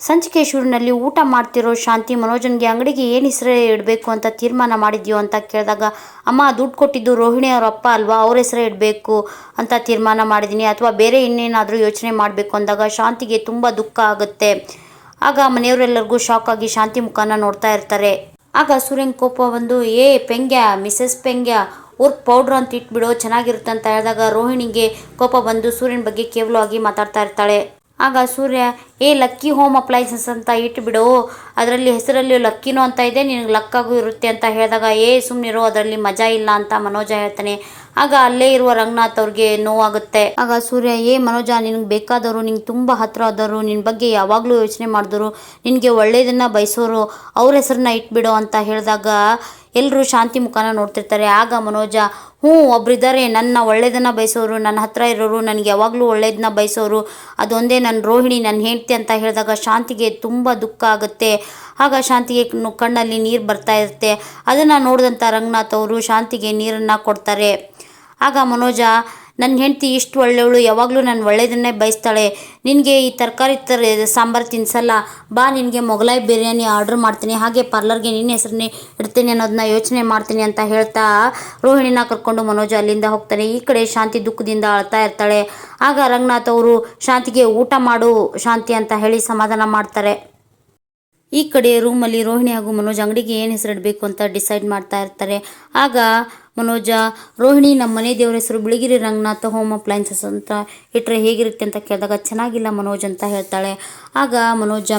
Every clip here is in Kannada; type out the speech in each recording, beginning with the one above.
ಸಂಚಿಕೇಶ್ವರಿನಲ್ಲಿ ಊಟ ಮಾಡ್ತಿರೋ ಶಾಂತಿ ಮನೋಜನ್ಗೆ ಅಂಗಡಿಗೆ ಏನು ಹೆಸರೇ ಇಡಬೇಕು ಅಂತ ತೀರ್ಮಾನ ಮಾಡಿದ್ಯೋ ಅಂತ ಕೇಳಿದಾಗ, ಅಮ್ಮ, ದುಡ್ಡು ಕೊಟ್ಟಿದ್ದು ರೋಹಿಣಿ ಅವ್ರ ಅಪ್ಪ ಅಲ್ವಾ? ಅವ್ರ ಹೆಸರೇ ಇಡಬೇಕು ಅಂತ ತೀರ್ಮಾನ ಮಾಡಿದ್ದೀನಿ. ಅಥವಾ ಬೇರೆ ಇನ್ನೇನಾದರೂ ಯೋಚನೆ ಮಾಡಬೇಕು ಅಂದಾಗ ಶಾಂತಿಗೆ ತುಂಬ ದುಃಖ ಆಗುತ್ತೆ. ಆಗ ಮನೆಯವರೆಲ್ಲರಿಗೂ ಶಾಕ್ ಆಗಿ ಶಾಂತಿ ಮುಖಾನ ನೋಡ್ತಾ ಇರ್ತಾರೆ. ಆಗ ಸೂರ್ಯನ್ ಕೋಪ ಬಂದು, ಏ, ಪೆಂಗ್ಯ, ಮಿಸಸ್ ಪೆಂಗ್ಯ ವರ್ಕ್ ಪೌಡ್ರ್ ಅಂತ ಇಟ್ಬಿಡೋ, ಚೆನ್ನಾಗಿರುತ್ತೆ ಅಂತ ಹೇಳಿದಾಗ ರೋಹಿಣಿಗೆ ಕೋಪ ಬಂದು ಸೂರ್ಯನ ಬಗ್ಗೆ ಕೇವಲವಾಗಿ ಮಾತಾಡ್ತಾ ಇರ್ತಾಳೆ. ಆಗ ಸೂರ್ಯ, ಏ, ಲಕ್ಕಿ ಹೋಮ್ ಅಪ್ಲೈನ್ಸಸ್ ಅಂತ ಇಟ್ಬಿಡು. ಅದರಲ್ಲಿ ಹೆಸರಲ್ಲಿ ಲಕ್ಕಿನೋ ಅಂತ ಇದೆ, ನಿನಗೆ ಲಕ್ಕಾಗೂ ಇರುತ್ತೆ ಅಂತ ಹೇಳಿದಾಗ, ಏ ಸುಮ್ಮನಿರೋ ಅದರಲ್ಲಿ ಮಜಾ ಇಲ್ಲ ಅಂತ ಮನೋಜ ಹೇಳ್ತಾನೆ. ಆಗ ಅಲ್ಲೇ ಇರುವ ರಂಗನಾಥ್ ಅವ್ರಿಗೆ ನೋವಾಗುತ್ತೆ. ಆಗ ಸೂರ್ಯ, ಏ, ಮನೋಜ, ನಿನಗೆ ಬೇಕಾದವರು, ನಿಂಗೆ ತುಂಬ ಹತ್ರ ಆದವರು ನಿನ್ನ ಬಗ್ಗೆ ಯಾವಾಗಲೂ ಯೋಚನೆ ಮಾಡಿದ್ರು, ನಿನಗೆ ಒಳ್ಳೆಯದನ್ನು ಬಯಸೋರು, ಅವ್ರ ಹೆಸರನ್ನ ಇಟ್ಬಿಡು ಅಂತ ಹೇಳಿದಾಗ ಎಲ್ಲರೂ ಶಾಂತಿ ಮುಖನ ನೋಡ್ತಿರ್ತಾರೆ. ಆಗ ಮನೋಜ, ಹ್ಞೂ ಒಬ್ಬರಿದ್ದಾರೆ ನನ್ನ ಒಳ್ಳೇದನ್ನ ಬಯಸೋರು, ನನ್ನ ಹತ್ರ ಇರೋರು, ನನಗೆ ಯಾವಾಗಲೂ ಒಳ್ಳೇದನ್ನ ಬಯಸೋರು, ಅದೊಂದೇ ನನ್ನ ರೋಹಿಣಿ ನನ್ನ ಹೆಂಡ್ತಿ ಅಂತ ಹೇಳಿದಾಗ ಶಾಂತಿಗೆ ತುಂಬ ದುಃಖ ಆಗುತ್ತೆ. ಆಗ ಶಾಂತಿಗೆ ಕಣ್ಣಲ್ಲಿ ನೀರು ಬರ್ತಾ ಇರುತ್ತೆ. ಅದನ್ನು ನೋಡಿದಂಥ ರಂಗನಾಥ್ ಅವರು ಶಾಂತಿಗೆ ನೀರನ್ನು ಕೊಡ್ತಾರೆ. ಆಗ ಮನೋಜ ನನ್ನ ಹೆಂಡತಿ ಇಷ್ಟು ಒಳ್ಳೆಯವಳು, ಯಾವಾಗಲೂ ನಾನು ಒಳ್ಳೆಯದನ್ನೇ ಬಯಸ್ತಾಳೆ. ನಿನಗೆ ಈ ತರಕಾರಿ ತರ ಸಾಂಬಾರು ತಿನ್ಸಲ್ಲ? ಬಾ ನಿನಗೆ ಮೊಗಲಾಯಿ ಬಿರಿಯಾನಿ ಆರ್ಡ್ರ್ ಮಾಡ್ತೀನಿ. ಹಾಗೆ ಪಾರ್ಲರ್ಗೆ ನಿನ್ನ ಹೆಸರನ್ನೇ ಇಡ್ತೀನಿ ಅನ್ನೋದನ್ನ ಯೋಚನೆ ಮಾಡ್ತೀನಿ ಅಂತ ಹೇಳ್ತಾ ರೋಹಿಣಿನ ಕರ್ಕೊಂಡು ಮನೋಜ ಅಲ್ಲಿಂದ ಹೋಗ್ತಾನೆ. ಈ ಕಡೆ ಶಾಂತಿ ದುಃಖದಿಂದ ಅಳ್ತಾ ಇರ್ತಾಳೆ. ಆಗ ರಂಗನಾಥ್ ಅವರು, ಶಾಂತಿಗೆ ಊಟ ಮಾಡು ಶಾಂತಿ ಅಂತ ಹೇಳಿ ಸಮಾಧಾನ ಮಾಡ್ತಾರೆ. ಈ ಕಡೆ ರೂಮಲ್ಲಿ ರೋಹಿಣಿ ಹಾಗೂ ಮನೋಜ್ ಅಂಗಡಿಗೆ ಏನು ಹೆಸರಿಡಬೇಕು ಅಂತ ಡಿಸೈಡ್ ಮಾಡ್ತಾ ಇರ್ತಾರೆ. ಆಗ ಮನೋಜ, ರೋಹಿಣಿ ನಮ್ಮ ಮನೆ ದೇವರ ಹೆಸರು ಬಿಳಿಗಿರಿ ರಂಗನಾಥ ಹೋಮ್ ಅಪ್ಲೈನ್ಸಸ್ ಅಂತ ಇಟ್ಟರೆ ಹೇಗಿರುತ್ತೆ ಅಂತ ಕೇಳಿದಾಗ, ಚೆನ್ನಾಗಿಲ್ಲ ಮನೋಜ್ ಅಂತ ಹೇಳ್ತಾಳೆ. ಆಗ ಮನೋಜ,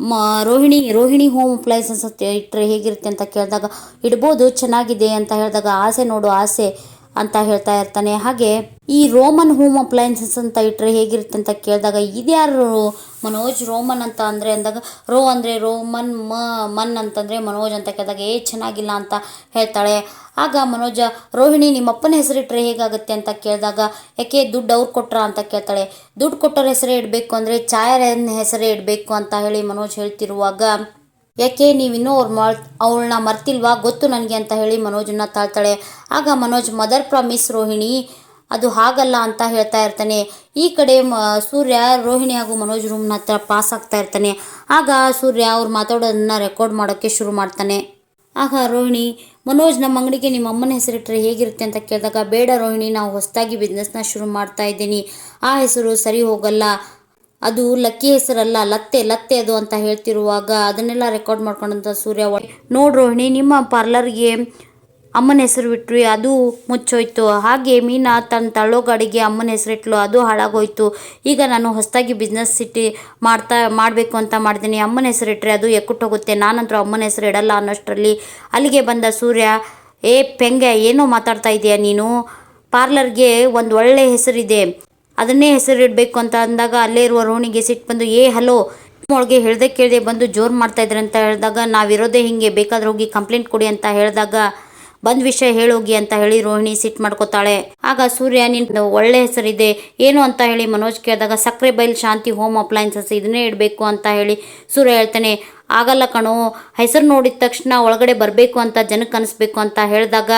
ಮ, ರೋಹಿಣಿ ರೋಹಿಣಿ ಹೋಮ್ ಅಪ್ಲೈನ್ಸಸ್ ಇಟ್ಟರೆ ಹೇಗಿರುತ್ತೆ ಅಂತ ಕೇಳಿದಾಗ, ಇಡ್ಬೋದು, ಚೆನ್ನಾಗಿದೆ ಅಂತ ಹೇಳಿದಾಗ, ಆಸೆ ನೋಡು, ಆಸೆ. ಅಂತ ಹೇಳ್ತಾ ಇರ್ತಾನೆ. ಹಾಗೆ ಈ ರೋಮನ್ ಹೋಮ್ ಅಪ್ಲೈನ್ಸಸ್ ಅಂತ ಇಟ್ಟರೆ ಹೇಗಿರುತ್ತೆ ಅಂತ ಕೇಳಿದಾಗ ಇದ್ಯಾರು ಮನೋಜ್ ರೋಮನ್ ಅಂತ ಅಂದರೆ ಅಂದಾಗ, ರೋ ಅಂದರೆ ರೋಮನ್, ಮ, ಮನ್ ಅಂತಂದರೆ ಮನೋಜ್ ಅಂತ ಕೇಳಿದಾಗ, ಏ, ಚೆನ್ನಾಗಿಲ್ಲ ಅಂತ ಹೇಳ್ತಾಳೆ. ಆಗ ಮನೋಜ, ರೋಹಿಣಿ, ನಿಮ್ಮಪ್ಪನ ಹೆಸರಿಟ್ಟರೆ ಹೇಗಾಗುತ್ತೆ ಅಂತ ಕೇಳಿದಾಗ ಯಾಕೆ ದುಡ್ಡು ಅವ್ರು ಕೊಟ್ರ ಅಂತ ಕೇಳ್ತಾಳೆ. ದುಡ್ಡು ಕೊಟ್ಟವ್ರ ಹೆಸರೇ ಇಡಬೇಕು ಅಂದರೆ ಛಾಯಾರನ್ನ ಹೆಸರೇ ಇಡಬೇಕು ಅಂತ ಹೇಳಿ ಮನೋಜ್ ಹೇಳ್ತಿರುವಾಗ ಯಾಕೆ ನೀವಿನ್ನೂ ಅವ್ರ ಮರ್ ಅವಳನ್ನ ಮರ್ತಿಲ್ವಾ? ಗೊತ್ತು ನನಗೆ ಅಂತ ಹೇಳಿ ಮನೋಜನ್ನ ತಾಳ್ತಾಳೆ. ಆಗ ಮನೋಜ್, ಮದರ್ ಪ್ರಾಮಿಸ್ ರೋಹಿಣಿ, ಅದು ಹಾಗಲ್ಲ ಅಂತ ಹೇಳ್ತಾ ಇರ್ತಾನೆ. ಈ ಕಡೆ ಮ ಸೂರ್ಯ, ರೋಹಿಣಿ ಹಾಗೂ ಮನೋಜ್ ರೂಮ್ನ ಹತ್ರ ಪಾಸ್ ಆಗ್ತಾ ಇರ್ತಾನೆ. ಆಗ ಸೂರ್ಯ ಅವ್ರು ಮಾತಾಡೋದನ್ನ ರೆಕಾರ್ಡ್ ಮಾಡೋಕ್ಕೆ ಶುರು ಮಾಡ್ತಾನೆ. ಆಗ ರೋಹಿಣಿ, ಮನೋಜ್, ನಮ್ಮ ಅಂಗಡಿಗೆ ನಿಮ್ಮ ಅಮ್ಮನ ಹೆಸರಿಟ್ಟರೆ ಹೇಗಿರುತ್ತೆ? ಅಂತ ಕೇಳಿದಾಗ, ಬೇಡ ರೋಹಿಣಿ, ನಾವು ಹೊಸದಾಗಿ ಬಿಸ್ನೆಸ್ನ ಶುರು ಮಾಡ್ತಾ ಇದ್ದೀನಿ. ಆ ಹೆಸರು ಸರಿ ಹೋಗಲ್ಲ. ಅದು ಲಕ್ಕಿ ಹೆಸರಲ್ಲ, ಲತ್ತೆ ಲತ್ತೆ ಅದು ಅಂತ ಹೇಳ್ತಿರುವಾಗ ಅದನ್ನೆಲ್ಲ ರೆಕಾರ್ಡ್ ಮಾಡ್ಕೊಂಡಂತ ಸೂರ್ಯ ನೋಡಿ ರೋಹಿಣಿ, ನಿಮ್ಮ ಪಾರ್ಲರ್ಗೆ ಅಮ್ಮನ ಹೆಸರು ಬಿಟ್ರಿ ಅದು ಮುಚ್ಚೋಯ್ತು. ಹಾಗೆ ಮೀನಾ ತನ್ನ ತಳ್ಳೋ ಗಾಡಿಗೆ ಅಮ್ಮನ ಹೆಸರಿಟ್ಲು ಅದು ಹಾಳಾಗೋಯ್ತು. ಈಗ ನಾನು ಹೊಸದಾಗಿ ಬಿಸ್ನೆಸ್ ಸಿಟಿ ಮಾಡ್ತಾ, ಮಾಡಬೇಕು ಅಂತ ಮಾಡ್ತೀನಿ. ಅಮ್ಮನ ಹೆಸರಿಟ್ರೆ ಅದು ಎಕ್ಕುಟ್ಟೋಗುತ್ತೆ ನಾನಂತರೂ ಅಮ್ಮನ ಹೆಸರು ಇಡಲ್ಲ ಅನ್ನೋಷ್ಟರಲ್ಲಿ. ಅಲ್ಲಿಗೆ ಬಂದ ಸೂರ್ಯ, ಏ ಪೆಂಗೆ, ಏನೋ ಮಾತಾಡ್ತಾ ಇದೆಯಾ ನೀನು? ಪಾರ್ಲರ್ಗೆ ಒಂದು ಒಳ್ಳೆ ಹೆಸರಿದೆ. ಅದನ್ನೇ ಹೆಸರಿಡಬೇಕು ಅಂತ ಅಂದಾಗ ಅಲ್ಲೇ ಇರುವ ರೋಹಿಣಿಗೆ ಸಿಟ್ಟು ಬಂದು, ಏ, ಹಲೋ. ಒಳಗೆ ಹೇಳ್ದೆ ಕೇಳ್ದೆ ಬಂದು ಜೋರು ಮಾಡ್ತಾ ಇದ್ರೆ ಅಂತ ಹೇಳಿದಾಗ ನಾವಿರೋದೇ ಹಿಂಗೆ, ಬೇಕಾದ್ರೆ ಹೋಗಿ ಕಂಪ್ಲೇಂಟ್ ಕೊಡಿ ಅಂತ ಹೇಳಿದಾಗ, ಬಂದ್ ವಿಷಯ ಹೇಳೋಗಿ ಅಂತ ಹೇಳಿ ರೋಹಿಣಿ ಸಿಟ್ ಮಾಡ್ಕೋತಾಳೆ. ಆಗ ಸೂರ್ಯ ನಿನ್ನ ಒಳ್ಳೆ ಹೆಸರಿದೆ, ಏನು ಅಂತ ಹೇಳಿ ಮನೋಜ್ ಕೇಳಿದಾಗ, ಸಕ್ಕರೆ ಬೈಲ್ ಶಾಂತಿ ಹೋಮ್ ಅಪ್ಲೈನ್ಸಸ್ ಇದನ್ನೇ ಇಡಬೇಕು ಅಂತ ಹೇಳಿ ಸೂರ್ಯ ಹೇಳ್ತಾನೆ. ಆಗಲ್ಲ ಕಣೋ, ಹೆಸರು ನೋಡಿದ ತಕ್ಷಣ ಒಳಗಡೆ ಬರಬೇಕು ಅಂತ ಜನಕ್ಕೆ ಅನಿಸ್ಬೇಕು ಅಂತ ಹೇಳಿದಾಗ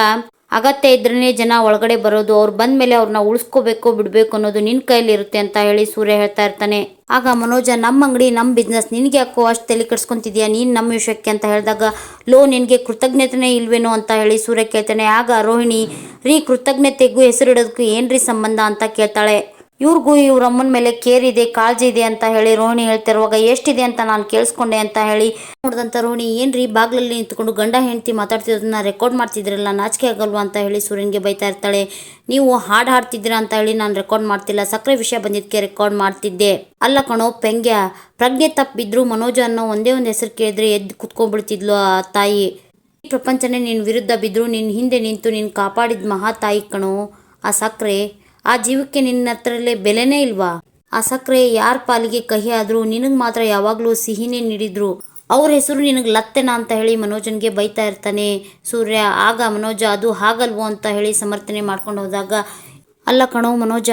ಅಗತ್ಯ ಇದ್ರೇ ಜನ ಒಳಗಡೆ ಬರೋದು, ಅವ್ರು ಬಂದ ಮೇಲೆ ಅವ್ರನ್ನ ಉಳಿಸ್ಕೋಬೇಕು, ಬಿಡಬೇಕು ಅನ್ನೋದು ನಿನ್ನ ಕೈಲಿ ಇರುತ್ತೆ ಅಂತ ಹೇಳಿ ಸೂರ್ಯ ಹೇಳ್ತಾ ಇರ್ತಾನೆ. ಆಗ ಮನೋಜ, ನಮ್ಮ ಅಂಗಡಿ, ನಮ್ಮ ಬಿಸ್ನೆಸ್ ನಿನಗೆ ಯಾಕೋ ಅಷ್ಟು ತಲೆ ಕೆಡ್ಸ್ಕೊಂತಿದ್ಯಾ? ನೀನು ನಮ್ಮ ವಿಷಯಕ್ಕೆ ಅಂತ ಹೇಳಿದಾಗ, ಲೋ, ನಿನಗೆ ಕೃತಜ್ಞತೆನೇ ಇಲ್ವೇನೋ ಅಂತ ಹೇಳಿ ಸೂರ್ಯ ಕೇಳ್ತಾನೆ. ಆಗ ರೋಹಿಣಿ, ರೀ, ಕೃತಜ್ಞತೆಗೂ ಹೆಸರಿಡೋದಕ್ಕೂ ಏನ್ರಿ ಸಂಬಂಧ? ಅಂತ ಕೇಳ್ತಾಳೆ. ಇವ್ರಿಗೂ ಇವ್ರ ಅಮ್ಮನ ಮೇಲೆ ಕೇರ್ ಇದೆ, ಕಾಳಜಿ ಇದೆ ಅಂತ ಹೇಳಿ ರೋಹಿಣಿ ಹೇಳ್ತಿರುವಾಗ ಎಷ್ಟಿದೆ ಅಂತ ನಾನು ಕೇಳಿಸ್ಕೊಂಡೆ ಅಂತ ಹೇಳಿ ನೋಡಿದಂಥ ರೋಹಿಣಿ, ಏನ್ರಿ ಬಾಗ್ಲಲ್ಲಿ ನಿಂತ್ಕೊಂಡು ಗಂಡ ಹೆಂಡತಿ ಮಾತಾಡ್ತಿರೋದನ್ನ ರೆಕಾರ್ಡ್ ಮಾಡ್ತಿದ್ರಲ್ಲ ನಾಚಿಕೆ ಆಗಲ್ವಾ? ಅಂತ ಹೇಳಿ ಸೂರ್ಯನಿಗೆ ಬೈತಾ ಇರ್ತಾಳೆ. ನೀವು ಹಾಡು ಹಾಡ್ತಿದ್ದೀರಾ? ಅಂತ ಹೇಳಿ ನಾನು ರೆಕಾರ್ಡ್ ಮಾಡ್ತಿಲ್ಲ. ಸಕ್ಕರೆ ವಿಷಯ ಬಂದಿದ್ದಕ್ಕೆ ರೆಕಾರ್ಡ್ ಮಾಡ್ತಿದ್ದೆ. ಅಲ್ಲ ಕಣೋ, ಪೆಂಗ್ಯ, ಪ್ರಜ್ಞೆ ತಪ್ಪಿದ್ರು ಮನೋಜ ಅನ್ನೋ ಒಂದೇ ಒಂದು ಹೆಸರು ಕೇಳಿದ್ರೆ ಎದ್ದು ಕುತ್ಕೊಂಡ್ಬಿಡ್ತಿದ್ಲು ಆ ತಾಯಿ. ಈ ಪ್ರಪಂಚನೇ ನಿನ್ನ ವಿರುದ್ಧ ಬಿದ್ದರೂ ನಿನ್ನ ಹಿಂದೆ ನಿಂತು ನಿನ್ನ ಕಾಪಾಡಿದ ಮಹಾ ತಾಯಿ ಕಣೋ, ಆ ಸಕ್ಕರೆ. ಆ ಜೀವಕ್ಕೆ ನಿನ್ನ ಹತ್ರಲ್ಲೇ ಬೆಲೆನೇ ಇಲ್ವಾ? ಆ ಸಕ್ಕರೆ ಯಾರ ಪಾಲಿಗೆ ಕಹಿ ಆದ್ರೂ ನಿನಗೆ ಮಾತ್ರ ಯಾವಾಗಲೂ ಸಿಹಿನೇ ನೀಡಿದ್ರು. ಅವ್ರ ಹೆಸರು ನಿನಗೆ ಲತ್ತೆನಾ ಅಂತ ಹೇಳಿ ಮನೋಜನ್ಗೆ ಬೈತಾ ಇರ್ತಾನೆ. ಸೂರ್ಯ, ಆಗ ಮನೋಜ, ಅದು ಹಾಗಲ್ವೋ ಅಂತ ಹೇಳಿ ಸಮರ್ಥನೆ ಮಾಡ್ಕೊಂಡು ಹೋದಾಗ, ಅಲ್ಲ ಕಣೋ ಮನೋಜ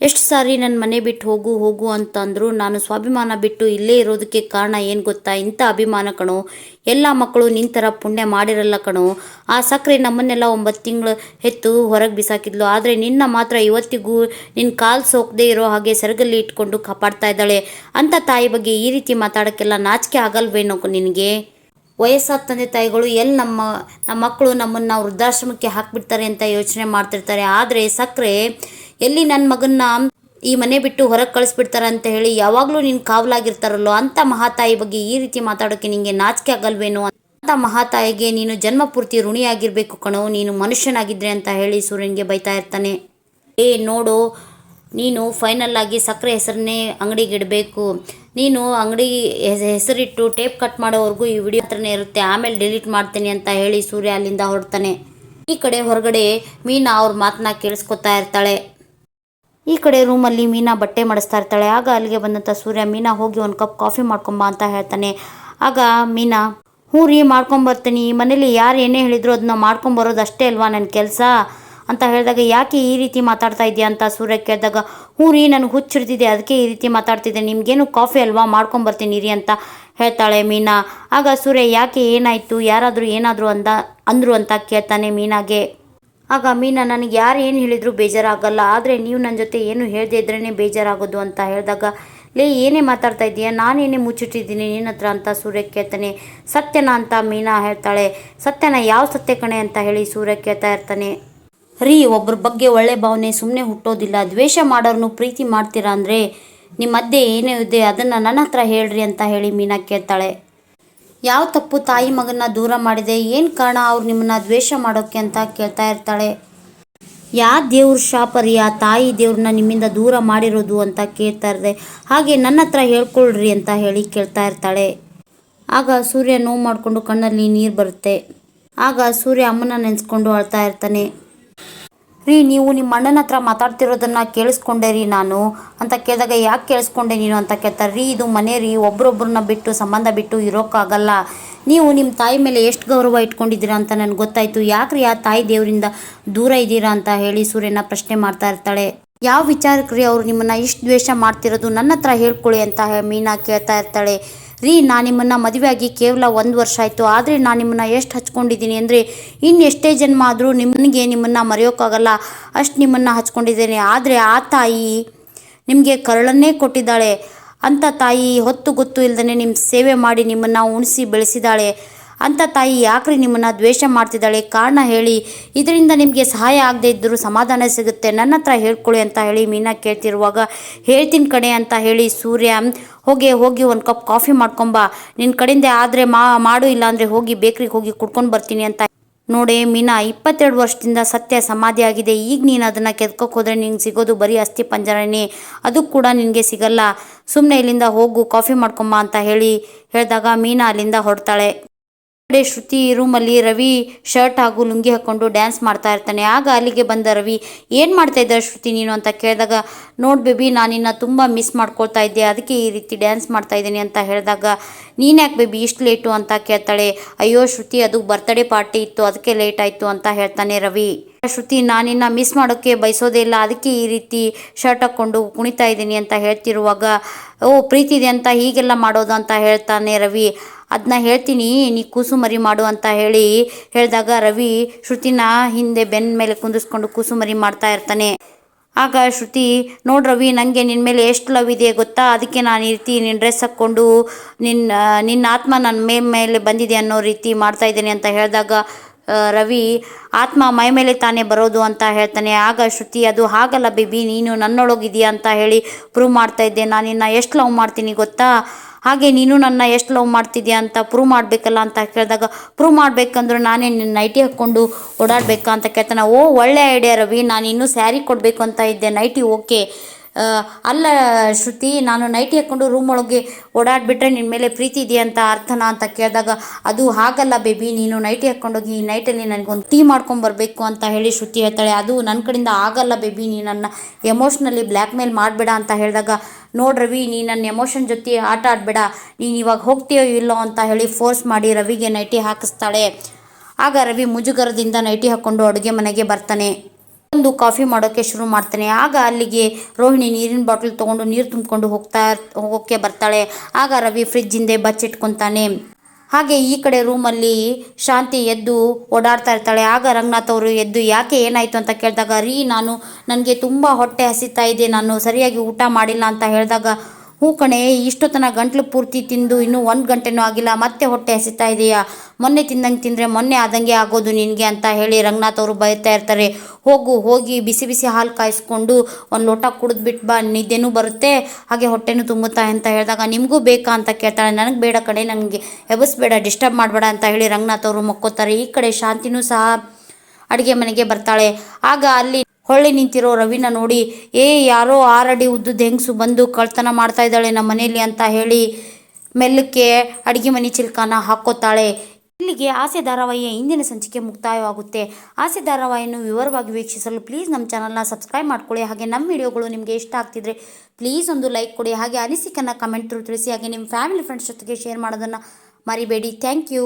ಎಷ್ಟು ಸಾರಿ ನನ್ನ ಮನೆ ಬಿಟ್ಟು ಹೋಗು ಹೋಗು ಅಂತಂದ್ರು ನಾನು ಸ್ವಾಭಿಮಾನ ಬಿಟ್ಟು ಇಲ್ಲೇ ಇರೋದಕ್ಕೆ ಕಾರಣ ಏನು ಗೊತ್ತಾ? ಇಂಥ ಅಭಿಮಾನ ಕಣೋ. ಎಲ್ಲ ಮಕ್ಕಳು ನಿಂತರ ಪುಣ್ಯ ಮಾಡಿರಲ್ಲ ಕಣೋ. ಆ ಸಕ್ಕರೆ ನಮ್ಮನ್ನೆಲ್ಲ ಒಂಬತ್ತು ತಿಂಗಳು ಹೆತ್ತು ಹೊರಗೆ ಬಿಸಾಕಿದ್ಲು. ಆದರೆ ನಿನ್ನ ಮಾತ್ರ ಇವತ್ತಿಗೂ ನಿನ್ನ ಕಾಲು ಸೋಕದೇ ಇರೋ ಹಾಗೆ ಸೆರಗಲ್ಲಿ ಇಟ್ಕೊಂಡು ಕಾಪಾಡ್ತಾ ಇದ್ದಾಳೆ. ಅಂತ ತಾಯಿ ಬಗ್ಗೆ ಈ ರೀತಿ ಮಾತಾಡೋಕ್ಕೆಲ್ಲ ನಾಚಿಕೆ ಆಗಲ್ವೇನೋ ನಿನಗೆ? ವಯಸ್ಸಾದ ತಂದೆ ತಾಯಿಗಳು ಎಲ್ಲಿ ನಮ್ಮ ನಮ್ಮ ಮಕ್ಕಳು ನಮ್ಮನ್ನು ವೃದ್ಧಾಶ್ರಮಕ್ಕೆ ಹಾಕಿಬಿಡ್ತಾರೆ ಅಂತ ಯೋಚನೆ ಮಾಡ್ತಿರ್ತಾರೆ. ಆದರೆ ಸಕ್ಕರೆ ಎಲ್ಲಿ ನನ್ನ ಮಗನ್ನ ಈ ಮನೆ ಬಿಟ್ಟು ಹೊರಗೆ ಕಳಿಸ್ಬಿಡ್ತಾರ ಅಂತ ಹೇಳಿ ಯಾವಾಗಲೂ ನೀನು ಕಾವಲಾಗಿರ್ತಾರಲ್ಲೋ ಅಂಥ ಮಹಾತಾಯಿ ಬಗ್ಗೆ ಈ ರೀತಿ ಮಾತಾಡೋಕ್ಕೆ ನಿನಗೆ ನಾಚಿಕೆ ಆಗಲ್ವೇನೋ ಅಂತ ಮಹಾತಾಯಿಗೆ ನೀನು ಜನ್ಮ ಪೂರ್ತಿ ಋಣಿಯಾಗಿರಬೇಕು ಕಣೋ, ನೀನು ಮನುಷ್ಯನಾಗಿದ್ರೆ ಅಂತ ಹೇಳಿ ಸೂರ್ಯನಿಗೆ ಬೈತಾ ಇರ್ತಾನೆ. ಏ ನೋಡು, ನೀನು ಫೈನಲ್ ಆಗಿ ಸಕ್ಕರೆ ಹೆಸರನ್ನೇ ಅಂಗಡಿಗೆ ಇಡಬೇಕು. ನೀನು ಅಂಗಡಿ ಹೆಸರಿಟ್ಟು ಟೇಪ್ ಕಟ್ ಮಾಡೋವರೆಗೂ ಈ ವಿಡಿಯೋ ಹತ್ರನೇ ಇರುತ್ತೆ, ಆಮೇಲೆ ಡಿಲೀಟ್ ಮಾಡ್ತೀನಿ ಅಂತ ಹೇಳಿ ಸೂರ್ಯ ಅಲ್ಲಿಂದ ಹೊರಡ್ತಾನೆ. ಈ ಕಡೆ ಹೊರಗಡೆ ಮೀನಾ ಅವ್ರ ಮಾತನ್ನ ಕೇಳಿಸ್ಕೊತಾ ಇರ್ತಾಳೆ. ಈ ಕಡೆ ರೂಮಲ್ಲಿ ಮೀನಾ ಬಟ್ಟೆ ಮಾಡಿಸ್ತಾ ಇರ್ತಾಳೆ. ಆಗ ಅಲ್ಲಿಗೆ ಬಂದಂಥ ಸೂರ್ಯ, ಮೀನಾ, ಹೋಗಿ ಒಂದು ಕಪ್ ಕಾಫಿ ಮಾಡ್ಕೊಂಬ ಅಂತ ಹೇಳ್ತಾನೆ. ಆಗ ಮೀನಾ, ಹ್ಞೂ ರೀ ಮಾಡ್ಕೊಂಬರ್ತೀನಿ ಈ ಮನೇಲಿ ಯಾರು ಏನೇ ಹೇಳಿದ್ರು ಅದನ್ನ ಮಾಡ್ಕೊಂಬರೋದು ಅಷ್ಟೇ ಅಲ್ವಾ ನನ್ನ ಕೆಲಸ? ಅಂತ ಹೇಳಿದಾಗ, ಯಾಕೆ ಈ ರೀತಿ ಮಾತಾಡ್ತಾ ಇದೆಯಾ ಅಂತ ಸೂರ್ಯ ಕೇಳಿದಾಗ, ಹ್ಞೂ ರೀ, ನನಗೆ ಹುಚ್ಚಿರ್ತಿದೆ ಅದಕ್ಕೆ ಈ ರೀತಿ ಮಾತಾಡ್ತಿದ್ದೆ. ನಿಮಗೇನು ಕಾಫಿ ಅಲ್ವಾ? ಮಾಡ್ಕೊಂಬರ್ತೀನಿ ರೀ ಅಂತ ಹೇಳ್ತಾಳೆ ಮೀನಾ. ಆಗ ಸೂರ್ಯ, ಯಾಕೆ ಏನಾಯಿತು? ಯಾರಾದರೂ ಏನಾದರೂ ಅಂದ, ಅಂದರು ಅಂತ ಕೇಳ್ತಾನೆ ಮೀನಾಗೆ. ಆಗ ಮೀನಾ ನನಗೆ ಯಾರು ಏನು ಹೇಳಿದ್ರು ಬೇಜಾರಾಗಲ್ಲ. ಆದರೆ ನೀವು ನನ್ನ ಜೊತೆ ಏನು ಹೇಳದೇ ಇದ್ರೇ ಬೇಜಾರಾಗೋದು ಅಂತ ಹೇಳಿದಾಗ, ಲೇ, ಏನೇ ಮಾತಾಡ್ತಾ ಇದ್ದೀಯಾ? ನಾನೇನೇ ಮುಚ್ಚಿಟ್ಟಿದ್ದೀನಿ ನಿನ್ನ ಹತ್ರ ಅಂತ ಸೂರ್ಯ ಕೇಳ್ತಾನೆ. ಸತ್ಯನ ಅಂತ ಮೀನಾ ಹೇಳ್ತಾಳೆ. ಸತ್ಯನ, ಯಾವ ಸತ್ಯ ಕಣೆ ಅಂತ ಹೇಳಿ ಸೂರ್ಯ ಕೇಳ್ತಾ ಇರ್ತಾನೆ. ರೀ ಒಬ್ಬರ ಬಗ್ಗೆ ಒಳ್ಳೆ ಭಾವನೆ ಸುಮ್ಮನೆ ಹುಟ್ಟೋದಿಲ್ಲ. ದ್ವೇಷ ಮಾಡೋರ್ನು ಪ್ರೀತಿ ಮಾಡ್ತೀರಾ ಅಂದರೆ ನಿಮ್ಮ ಮಧ್ಯೆ ಏನೇ ಇದೆ, ಅದನ್ನು ನನ್ನ ಹತ್ರ ಹೇಳ್ರಿ ಅಂತ ಹೇಳಿ ಮೀನಾ ಕೇಳ್ತಾಳೆ. ಯಾವ ತಪ್ಪು ತಾಯಿ ಮಗನ ದೂರ ಮಾಡಿದೆ? ಏನು ಕಾರಣ ಅವ್ರು ನಿಮ್ಮನ್ನ ದ್ವೇಷ ಮಾಡೋಕ್ಕೆ ಅಂತ ಕೇಳ್ತಾ ಇರ್ತಾಳೆ? ಯಾವ ದೇವ್ರ ಶಾಪರಿ ಆ ತಾಯಿ ದೇವ್ರನ್ನ ನಿಮ್ಮಿಂದ ದೂರ ಮಾಡಿರೋದು ಅಂತ ಕೇಳ್ತಾ ಇರದೆ, ಹಾಗೆ ನನ್ನ ಹತ್ರ ಹೇಳ್ಕೊಳ್ರಿ ಅಂತ ಹೇಳಿ ಕೇಳ್ತಾ ಇರ್ತಾಳೆ. ಆಗ ಸೂರ್ಯ ನೋವು ಮಾಡಿಕೊಂಡು ಕಣ್ಣಲ್ಲಿ ನೀರು ಬರುತ್ತೆ. ಆಗ ಸೂರ್ಯ ಅಮ್ಮನ ನೆನೆಸ್ಕೊಂಡು ಅಳ್ತಾ ಇರ್ತಾನೆ. ರೀ, ನೀವು ನಿಮ್ಮ ಅಣ್ಣನ ಹತ್ರ ಮಾತಾಡ್ತಿರೋದನ್ನ ಕೇಳಿಸ್ಕೊಂಡೆ ರೀ ನಾನು. ಅಂತ ಕೇಳಿದಾಗ ಯಾಕೆ ಕೇಳಿಸ್ಕೊಂಡೆ ನೀನು ಅಂತ ಕೇಳ್ತಾರೆ, ರೀ, ಇದು ಮನೆ ರೀ, ಒಬ್ರೊಬ್ರನ್ನ ಬಿಟ್ಟು ಸಂಬಂಧ ಬಿಟ್ಟು ಇರೋಕ್ಕಾಗಲ್ಲ. ನೀವು ನಿಮ್ಮ ತಾಯಿ ಮೇಲೆ ಎಷ್ಟು ಗೌರವ ಇಟ್ಕೊಂಡಿದ್ದೀರಾ ಅಂತ ನನಗೆ ಗೊತ್ತಾಯಿತು. ಯಾಕ್ರಿ ಆ ತಾಯಿ ದೇವರಿಂದ ದೂರ ಇದ್ದೀರಾ ಅಂತ ಹೇಳಿ ಸೂರ್ಯನ ಪ್ರಶ್ನೆ ಮಾಡ್ತಾ ಇರ್ತಾಳೆ. ಯಾವ ವಿಚಾರಕ್ಕೆ ರೀ ಅವರು ನಿಮ್ಮನ್ನ ಇಷ್ಟು ದ್ವೇಷ ಮಾಡ್ತಿರೋದು? ನನ್ನ ಹತ್ರ ಹೇಳ್ಕೊಳ್ಳಿ ಅಂತ ಮೀನಾ ಕೇಳ್ತಾ ಇರ್ತಾಳೆ. ರೀ ನಾನು ನಿಮ್ಮನ್ನು ಮದುವೆಯಾಗಿ ಕೇವಲ ಒಂದು ವರ್ಷ ಆಯಿತು. ಆದರೆ ನಾನು ನಿಮ್ಮನ್ನು ಎಷ್ಟು ಹಚ್ಕೊಂಡಿದ್ದೀನಿ ಅಂದರೆ, ಇನ್ನೆಷ್ಟೇ ಜನ್ಮ ಆದರೂ ನಿಮ್ಮನಿಗೆ ನಿಮ್ಮನ್ನು ಮರೆಯೋಕ್ಕಾಗಲ್ಲ ಅಷ್ಟು ನಿಮ್ಮನ್ನು ಹಚ್ಕೊಂಡಿದ್ದೇನೆ. ಆದರೆ ಆ ತಾಯಿ ನಿಮಗೆ ಕರಳನ್ನೇ ಕೊಟ್ಟಿದ್ದಾಳೆ. ಅಂಥ ತಾಯಿ ಹೊತ್ತು ಗೊತ್ತು ಇಲ್ಲದೇ ನಿಮ್ಮ ಸೇವೆ ಮಾಡಿ ನಿಮ್ಮನ್ನು ಉಣಿಸಿ ಬೆಳೆಸಿದ್ದಾಳೆ. ಅಂಥ ತಾಯಿ ಯಾಕ್ರಿ ನಿಮ್ಮನ್ನು ದ್ವೇಷ ಮಾಡ್ತಿದ್ದಾಳೆ? ಕಾರಣ ಹೇಳಿ. ಇದರಿಂದ ನಿಮಗೆ ಸಹಾಯ ಆಗದೆ ಇದ್ದರೂ ಸಮಾಧಾನ ಸಿಗುತ್ತೆ. ನನ್ನ ಹತ್ರ ಹೇಳ್ಕೊಳ್ಳಿ ಅಂತ ಹೇಳಿ ಮೀನಾ ಕೇಳ್ತಿರುವಾಗ, ಹೇಳ್ತೀನಿ ಕಣೆ ಅಂತ ಹೇಳಿ ಸೂರ್ಯ, ಹೋಗಿ ಹೋಗಿ ಒಂದು ಕಪ್ ಕಾಫಿ ಮಾಡ್ಕೊಂಬ. ನಿನ್ನ ಕಡೆಯಿಂದ ಆದರೆ ಮಾ, ಮಾಡು ಇಲ್ಲಾಂದರೆ ಹೋಗಿ ಬೇಕ್ರಿಗೆ ಹೋಗಿ ಕುಡ್ಕೊಂಡು ಬರ್ತೀನಿ ಅಂತ ನೋಡಿ ಮೀನಾ, ಇಪ್ಪತ್ತೆರಡು ವರ್ಷದಿಂದ ಸತ್ಯ ಸಮಾಧಿ ಆಗಿದೆ. ಈಗ ನೀನು ಅದನ್ನು ಕೆದ್ಕೋಕೆ ಹೋದರೆ ನಿಂಗೆ ಸಿಗೋದು ಬರೀ ಅಸ್ಥಿ ಪಂಜರನೇ. ಅದು ಕೂಡ ನಿನಗೆ ಸಿಗಲ್ಲ. ಸುಮ್ಮನೆ ಇಲ್ಲಿಂದ ಹೋಗು, ಕಾಫಿ ಮಾಡ್ಕೊಂಬ ಅಂತ ಹೇಳಿ ಹೇಳಿದಾಗ ಮೀನಾ ಅಲ್ಲಿಂದ ಹೊರಡ್ತಾಳೆ. ಕಡೆ ಶ್ರುತಿ ರೂಮಲ್ಲಿ ರವಿ ಶರ್ಟ್ ಹಾಗೂ ಲುಂಗಿ ಹಾಕ್ಕೊಂಡು ಡ್ಯಾನ್ಸ್ ಮಾಡ್ತಾ ಇರ್ತಾನೆ. ಆಗ ಅಲ್ಲಿಗೆ ಬಂದ ರವಿ, ಏನು ಮಾಡ್ತಾ ಇದ್ದ ಶ್ರುತಿ ನೀನು? ಅಂತ ಕೇಳಿದಾಗ, ನೋಡಿ ಬೇಬಿ ನಾನಿನ್ನ ನಿನ್ನ ತುಂಬ ಮಿಸ್ ಮಾಡ್ಕೊಳ್ತಾ ಇದ್ದೆ. ಅದಕ್ಕೆ ಈ ರೀತಿ ಡ್ಯಾನ್ಸ್ ಮಾಡ್ತಾ ಇದ್ದೀನಿ ಅಂತ ಹೇಳಿದಾಗ, ನೀನು ಯಾಕೆ ಬೇಬಿ ಇಷ್ಟು ಲೇಟು? ಅಂತ ಕೇಳ್ತಾಳೆ. ಅಯ್ಯೋ ಶ್ರುತಿ, ಅದು ಬರ್ತ್ಡೇ ಪಾರ್ಟಿ ಇತ್ತು, ಅದಕ್ಕೆ ಲೇಟ್ ಆಯಿತು ಅಂತ ಹೇಳ್ತಾನೆ ರವಿ. ಶ್ರುತಿ ನಾನಿನ್ನ ಮಿಸ್ ಮಾಡೋಕ್ಕೆ ಬಯಸೋದೇ ಇಲ್ಲ. ಅದಕ್ಕೆ ಈ ರೀತಿ ಶರ್ಟ್ ಹಾಕ್ಕೊಂಡು ಕುಣಿತಾ ಇದ್ದೀನಿ ಅಂತ ಹೇಳ್ತಿರುವಾಗ, ಓ, ಪ್ರೀತಿ ಇದೆ ಅಂತ ಹೀಗೆಲ್ಲ ಮಾಡೋದು ಅಂತ ಹೇಳ್ತಾನೆ ರವಿ. ಅದನ್ನ ಹೇಳ್ತೀನಿ, ನೀ ಕೂಸುಮರಿ ಮಾಡು ಅಂತ ಹೇಳಿ ಹೇಳಿದಾಗ ರವಿ ಶ್ರುತಿನ ಹಿಂದೆ ಬೆನ್ನ ಮೇಲೆ ಕುಂದಿಸ್ಕೊಂಡು ಕೂಸುಮರಿ ಮಾಡ್ತಾ ಇರ್ತಾನೆ. ಆಗ ಶ್ರುತಿ, ನೋಡಿ ರವಿ ನನಗೆ ನಿನ್ನ ಮೇಲೆ ಎಷ್ಟು ಲವ್ ಇದೆ ಗೊತ್ತಾ? ಅದಕ್ಕೆ ನಾನು ಈ ರೀತಿ ನಿನ್ನ ಡ್ರೆಸ್ ಹಾಕ್ಕೊಂಡು ನಿನ್ನ ನಿನ್ನ ಆತ್ಮ ನನ್ನ ಮೇ ಮೇಲೆ ಬಂದಿದೆ ಅನ್ನೋ ರೀತಿ ಮಾಡ್ತಾ ಇದ್ದೇನೆ ಅಂತ ಹೇಳಿದಾಗ ರವಿ, ಆತ್ಮ ಮೈ ಮೇಲೆ ತಾನೇ ಬರೋದು ಅಂತ ಹೇಳ್ತಾನೆ. ಆಗ ಶ್ರುತಿ, ಅದು ಹಾಗಲ್ಲ ಬೇಬಿ, ನೀನು ನನ್ನೊಳಗಿದೆಯಾ ಅಂತ ಹೇಳಿ ಪ್ರೂವ್ ಮಾಡ್ತಾ ಇದ್ದೆ. ನಾನು ನಿನ್ನ ಎಷ್ಟು ಲವ್ ಮಾಡ್ತೀನಿ ಗೊತ್ತಾ? ಹಾಗೆ ನೀನು ನನ್ನ ಎಷ್ಟು ಲವ್ ಮಾಡ್ತಿದ್ಯಾ ಅಂತ ಪ್ರೂವ್ ಮಾಡಬೇಕಲ್ಲ ಅಂತ ಕೇಳಿದಾಗ ಪ್ರೂವ್ ಮಾಡಬೇಕಂದ್ರೆ ನಾನೇ ನಿನ್ನ ನೈಟಿ ಹಾಕ್ಕೊಂಡು ಓಡಾಡಬೇಕಾ? ಅಂತ ಕೇಳ್ತಾನೆ. ಓ, ಒಳ್ಳೆ ಐಡಿಯಾ ರವಿ. ನಾನು ಇನ್ನೂ ಸ್ಯಾರಿ ಕೊಡಬೇಕು ಅಂತ ಇದ್ದೆ. ನೈಟಿ ಓಕೆ ಅಲ್ಲ ಶ್ರುತಿ, ನಾನು ನೈಟಿ ಹಾಕ್ಕೊಂಡು ರೂಮ್ ಒಳಗೆ ಓಡಾಡ್ಬಿಟ್ರೆ ನಿನ್ನ ಮೇಲೆ ಪ್ರೀತಿ ಇದೆಯಾ ಅಂತ ಅರ್ಥನಾ ಅಂತ ಕೇಳಿದಾಗ, ಅದು ಹಾಗಲ್ಲ ಬೇಬಿ ನೀನು ನೈಟಿ ಹಾಕ್ಕೊಂಡೋಗಿ ಈ ನೈಟಲ್ಲಿ ನನಗೊಂದು ಟೀ ಮಾಡ್ಕೊಂಬರ್ಬೇಕು ಅಂತ ಹೇಳಿ ಶ್ರುತಿ ಹೇಳ್ತಾಳೆ. ಅದು ನನ್ನ ಕಡೆಯಿಂದ ಆಗಲ್ಲ ಬೇಬಿ ನೀ ನನ್ನ ಎಮೋಷ್ನಲ್ಲಿ ಬ್ಲ್ಯಾಕ್ ಮೇಲ್ ಮಾಡಬೇಡ ಅಂತ ಹೇಳಿದಾಗ, ನೋಡಿ ರವಿ, ನೀ ನನ್ನ ಎಮೋಷನ್ ಜೊತೆ ಆಟ ಆಡಬೇಡ. ನೀನು ಇವಾಗ ಹೋಗ್ತೀಯೋ ಇಲ್ಲೋ ಅಂತ ಹೇಳಿ ಫೋರ್ಸ್ ಮಾಡಿ ರವಿಗೆ ನೈಟಿ ಹಾಕಿಸ್ತಾಳೆ. ಆಗ ರವಿ ಮುಜುಗರದಿಂದ ನೈಟಿ ಹಾಕ್ಕೊಂಡು ಅಡುಗೆ ಮನೆಗೆ ಬರ್ತಾನೆ. ಒಂದು ಕಾಫಿ ಮಾಡೋಕ್ಕೆ ಶುರು ಮಾಡ್ತಾನೆ. ಆಗ ಅಲ್ಲಿಗೆ ರೋಹಿಣಿ ನೀರಿನ ಬಾಟಲ್ ತೊಗೊಂಡು ನೀರು ತುಂಬಿಕೊಂಡು ಹೋಗ್ತಾ ಹೋಗೋಕ್ಕೆ ಬರ್ತಾಳೆ. ಆಗ ರವಿ ಫ್ರಿಜ್ ಹಿಂದೆ ಬಚ್ಚಿಟ್ಕೊತಾನೆ ಹಾಗೆ ಈ ಕಡೆ ರೂಮಲ್ಲಿ ಶಾಂತಿ ಎದ್ದು ಓಡಾಡ್ತಾ ಇರ್ತಾಳೆ. ಆಗ ರಂಗನಾಥ್ ಅವರು ಎದ್ದು, ಯಾಕೆ ಏನಾಯಿತು? ಅಂತ ಕೇಳಿದಾಗ, ರೀ, ನಾನು, ನನಗೆ ತುಂಬ ಹೊಟ್ಟೆ ಹಸಿತಾ ಇದೆ. ನಾನು ಸರಿಯಾಗಿ ಊಟ ಮಾಡಿಲ್ಲ ಅಂತ ಹೇಳಿದಾಗ ಹ್ಞೂ ಕಣೆ, ಇಷ್ಟೊತ್ತನ ಗಂಟ್ಲು ಪೂರ್ತಿ ತಿಂದು ಇನ್ನೂ ಒಂದು ಗಂಟೆನೂ ಆಗಿಲ್ಲ, ಮತ್ತೆ ಹೊಟ್ಟೆ ಹಸಿತಾ ಇದೆಯಾ? ಮೊನ್ನೆ ತಿಂದಂಗೆ ತಿಂದರೆ ಮೊನ್ನೆ ಆದಂಗೆ ಆಗೋದು ನಿನಗೆ ಅಂತ ಹೇಳಿ ರಂಗನಾಥ್ ಅವರು ಬೈತಾ ಇರ್ತಾರೆ. ಹೋಗು, ಹೋಗಿ ಬಿಸಿ ಬಿಸಿ ಹಾಲು ಕಾಯಿಸ್ಕೊಂಡು ಒಂದು ಲೋಟ ಕುಡಿದ್ಬಿಟ್ಟು ಬಾ, ನಿದ್ದೆನೂ ಬರುತ್ತೆ, ಹಾಗೆ ಹೊಟ್ಟೆನೂ ತುಂಬುತ್ತಾ ಅಂತ ಹೇಳಿದಾಗ ನಿಮಗೂ ಬೇಕಾ ಅಂತ ಕೇಳ್ತಾಳೆ. ನನಗೆ ಬೇಡ ಕಡೆ ನನಗೆ ಎಬಸ್ಬೇಡ ಡಿಸ್ಟರ್ಬ್ ಮಾಡಬೇಡ ಅಂತ ಹೇಳಿ ರಂಗನಾಥ್ ಅವರು ಮಕ್ಕೋತಾರೆ. ಈ ಕಡೆ ಶಾಂತಿನೂ ಸಹ ಅಡುಗೆ ಮನೆಗೆ ಬರ್ತಾಳೆ. ಆಗ ಅಲ್ಲಿ ಹೊಳ್ಳಿ ನಿಂತಿರೋ ರವಿನ ನೋಡಿ, ಏ, ಯಾರೋ ಆರಡಿ ಉದ್ದದ ಹೆಂಗಸು ಬಂದು ಕಳ್ತನ ಮಾಡ್ತಾ ಇದ್ದಾಳೆ ನಮ್ಮ ಮನೆಯಲ್ಲಿ ಅಂತ ಹೇಳಿ ಮೆಲ್ಲಕ್ಕೆ ಅಡುಗೆ ಮನೆ ಚಿಲ್ಕಾನ ಹಾಕೋತಾಳೆ ಇಲ್ಲಿಗೆ ಆಸೆ ಧಾರಾವಾಹಿಯ ಇಂದಿನ ಸಂಚಿಕೆ ಮುಕ್ತಾಯವಾಗುತ್ತೆ. ಆಸೆ ಧಾರಾವಾಹಿಯನ್ನು ವಿವರವಾಗಿ ವೀಕ್ಷಿಸಲು ಪ್ಲೀಸ್ ನಮ್ಮ ಚಾನಲ್ನ ಸಬ್ಸ್ಕ್ರೈಬ್ ಮಾಡ್ಕೊಳ್ಳಿ. ಹಾಗೆ ನಮ್ಮ ವಿಡಿಯೋಗಳು ನಿಮಗೆ ಇಷ್ಟ ಆಗ್ತಿದ್ರೆ ಪ್ಲೀಸ್ ಒಂದು ಲೈಕ್ ಕೊಡಿ. ಹಾಗೆ ಅನಿಸಿಕನ್ನು ಕಮೆಂಟ್ ತಿಳಿಸಿ. ಹಾಗೆ ನಿಮ್ಮ ಫ್ಯಾಮಿಲಿ ಫ್ರೆಂಡ್ಸ್ ಜೊತೆಗೆ ಶೇರ್ ಮಾಡೋದನ್ನು ಮರಿಬೇಡಿ. Thank you